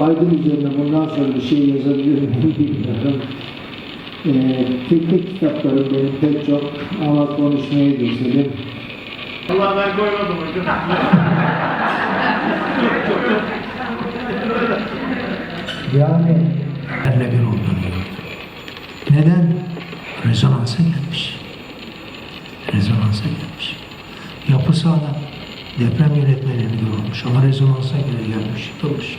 Aydın üzerine bundan sonra bir şey yazabilir miyim bilmiyorum. Ee, teknik kitaplarım benim pek çok ama konuşmayı geçelim. Allah ben koymadım hocam. Yani Yerle bir olduğunu gördüm. Neden? Rezonansa gelmiş. Rezonansa gelmiş. Yapı sağlam. Deprem yönetmeliğini görmüş ama rezonansa göre gelmiş, yıkılmış.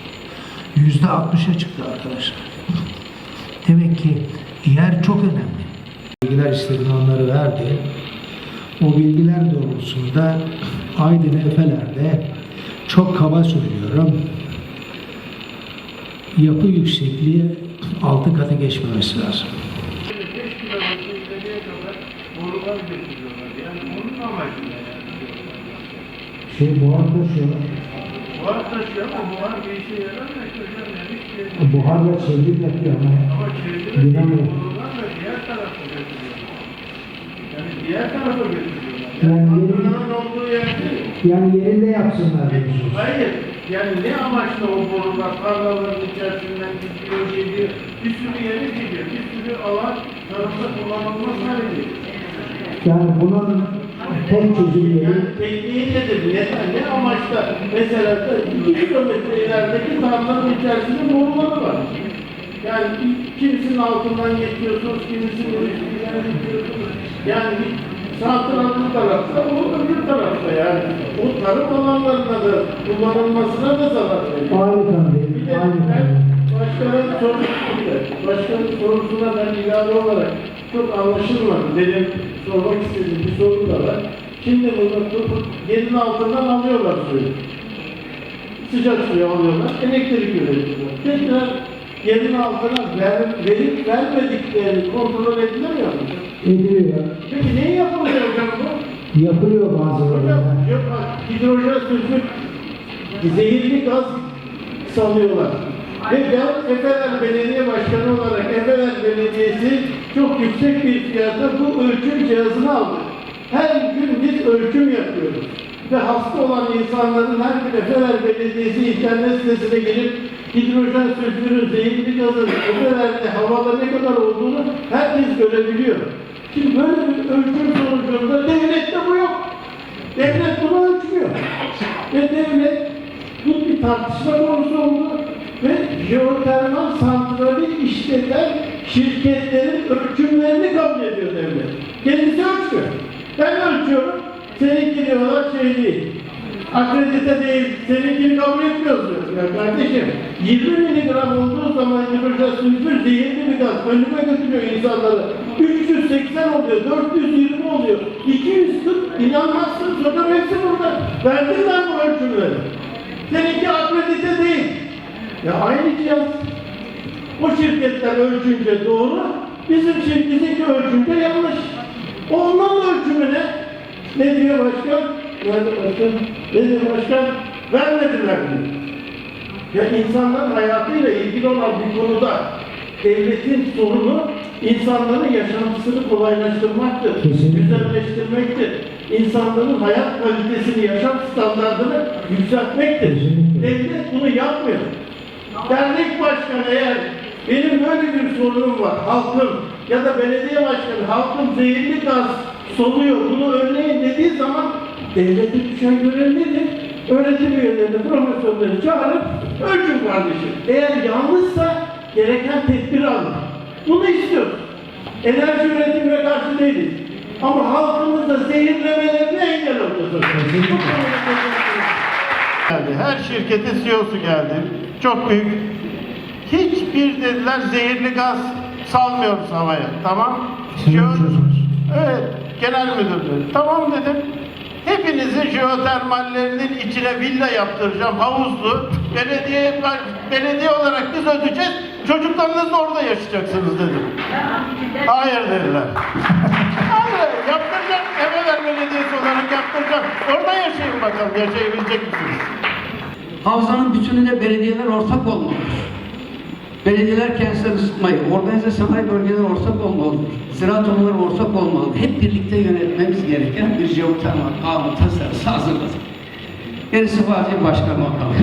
Yüzde altmışa çıktı arkadaşlar. Demek ki yer çok önemli. Bilgiler istediğini onları verdi. O bilgiler doğrultusunda Aydın Efeler'de çok kaba söylüyorum yapı yüksekliği altı katı geçmemesi lazım. 5 kilometre ileriye kadar borular getiriyorlar. Yani onun amacı ne yani? Şey buhar taşıyor. Buhar taşıyor ama buhar bir işe yaramıyor ki hocam. Yani hiçbir yere- Buharla çevrim yapıyor ama. Ama çevrede Dinamik. borularla diğer tarafa götürüyorlar. Yani diğer tarafa götürüyorlar. Yani Yani patronların olduğu yerde Yani yerinde yapsınlar diyorsunuz. Hayır. Yani ne amaçla o borular tarlaların içerisinden gidiyor, geliyor. Bir sürü yere gidiyor. Bir sürü alan tarımda kullanılmaz hale geliyor. Yani bunun tek çözümleri Yani tekniği nedir? Ne, ne amaçla? Mesela da 2 kilometre ilerideki tarlanın içerisinde boruları var. Yani kimisinin altından geçiyorsunuz, kimisinin üstünden geçiyorsunuz. Yani sağ taraflı tarafta, o öbür tarafta yani. O tarım alanlarına da kullanılmasına da zarar veriyor. harika Bir de ben sorusuyla, başkanın sorusuna ben ilave olarak çok anlaşılmadı. Benim sormak istediğim bir soru da var. Şimdi bunu tutup yerin altından alıyorlar suyu. Sıcak suyu alıyorlar, elektrik üretiyorlar. Tekrar yerin altına ver, verip vermediklerini kontrol edilemiyor mu? Ediliyor. Peki neyi yapılıyor hocam bu? Yapılıyor Hocam bazıları. yok hidrojen sülfür zehirli gaz salıyorlar. Ve ben Efeler Belediye Başkanı olarak Efeler Belediyesi çok yüksek bir fiyata bu ölçüm cihazını aldı. Her gün biz ölçüm yapıyoruz. Ve hasta olan insanların her gün Efeler Belediyesi internet sitesine gelip hidrojen sülfürün, zehirli gazın Efeler'de havada ne kadar olduğunu herkes görebiliyor. Şimdi böyle bir ölçüm sonucunda devlette bu yok. Devlet bunu ölçmüyor. Ve devlet bu bir tartışma konusu oldu. Ve jeotermal santrali işleten şirketlerin ölçümlerini kabul ediyor devlet. Kendisi ölçmüyor. Ben ölçüyorum. Seninki diyorlar şey değil. Akredite değil, seninkini kabul etmiyoruz diyor. Ya kardeşim, 20 miligram olduğu zaman hidrojen sülfür zehirli bir gaz. Önüme götürüyor insanları. 380 oluyor, 420 oluyor, 240 inanmazsın sonra hepsi burada. Verdiler bu ölçümleri. Seninki akredite değil. Ya aynı cihaz. O şirketler ölçünce doğru, bizim şirketinki ölçünce yanlış. Onların ölçümü ne? Ne diyor başkan? Nerede başkan? Ne diyor başkan? Vermediler diyor. Ya insanların hayatıyla ilgili olan bir konuda devletin sorunu insanların yaşantısını kolaylaştırmaktır, Kesinlikle. güzelleştirmektir. İnsanların hayat kalitesini, yaşam standartını yükseltmektir. Kesinlikle. Devlet bunu yapmıyor. Dernek başkanı eğer benim böyle bir sorunum var, halkım ya da belediye başkanı halkım zehirli gaz soluyor, bunu önleyin dediği zaman devlete düşen görev nedir? Öğretim üyelerini, profesörleri çağırıp ölçün kardeşim. Eğer yanlışsa gereken tedbir alın. Bunu istiyoruz. Enerji üretimine karşı değiliz. Ama halkımızda zehirlemelerine engel olacağız. Geldi. Her şirketin CEO'su geldi. Çok büyük. Hiçbir dediler zehirli gaz salmıyoruz havaya. Tamam. Jeo-. Evet. Genel müdür dedi. Tamam dedim. Hepinizin jeotermallerinin içine villa yaptıracağım, havuzlu. Belediye, belediye olarak biz ödeyeceğiz. Çocuklarınız da orada yaşayacaksınız dedim. Hayır dediler. Hayır, yaptıracağım. Emeler Belediyesi olarak yaptıracağım. Orada yaşayın bakalım, yaşayabilecek misiniz? Havzanın bütününe belediyeler ortak olmalıdır. Belediyeler kentsel ısıtmayı, organize sanayi bölgeleri ortak olmalıdır. Ziraat odaları ortak olmalı. Hep birlikte yönetmemiz gereken bir jeotermal kanun tasarısı hazırladık. Gerisi vaziyet başkanıma kalır.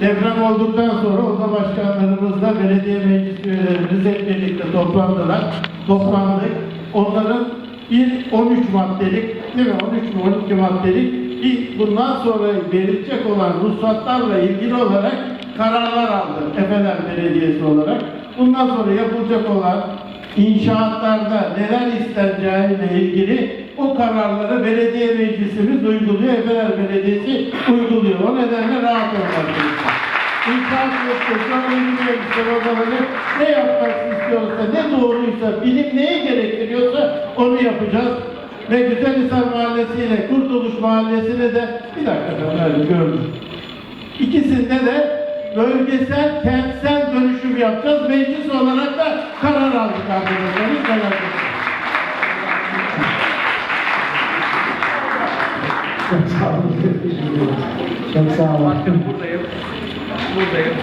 Deprem olduktan sonra oda başkanlarımızla belediye meclis üyelerimiz hep birlikte toplandılar. Toplandık. Onların bir 13 maddelik, değil mi? 13 mi 12 maddelik bir bundan sonra verilecek olan ruhsatlarla ilgili olarak kararlar aldı Efeler Belediyesi olarak. Bundan sonra yapılacak olan inşaatlarda neler isteneceğiyle ilgili o kararları belediye meclisimiz uyguluyor, Efeler Belediyesi uyguluyor. İnşaat yapacaksa uygun elbise odaları ne yapmak istiyorsa, ne doğruysa, bilim neyi gerektiriyorsa onu yapacağız. Ve Güzel İnsan Mahallesi ile Kurtuluş Mahallesi'ne de bir dakika ben öyle gördüm. İkisinde de bölgesel, kentsel dönüşüm yapacağız. Meclis olarak da karar aldık arkadaşlar. Etmeyin. Çok sağ olun. Çok sağ olun. Başkanım buradayım. 보면 되겠다.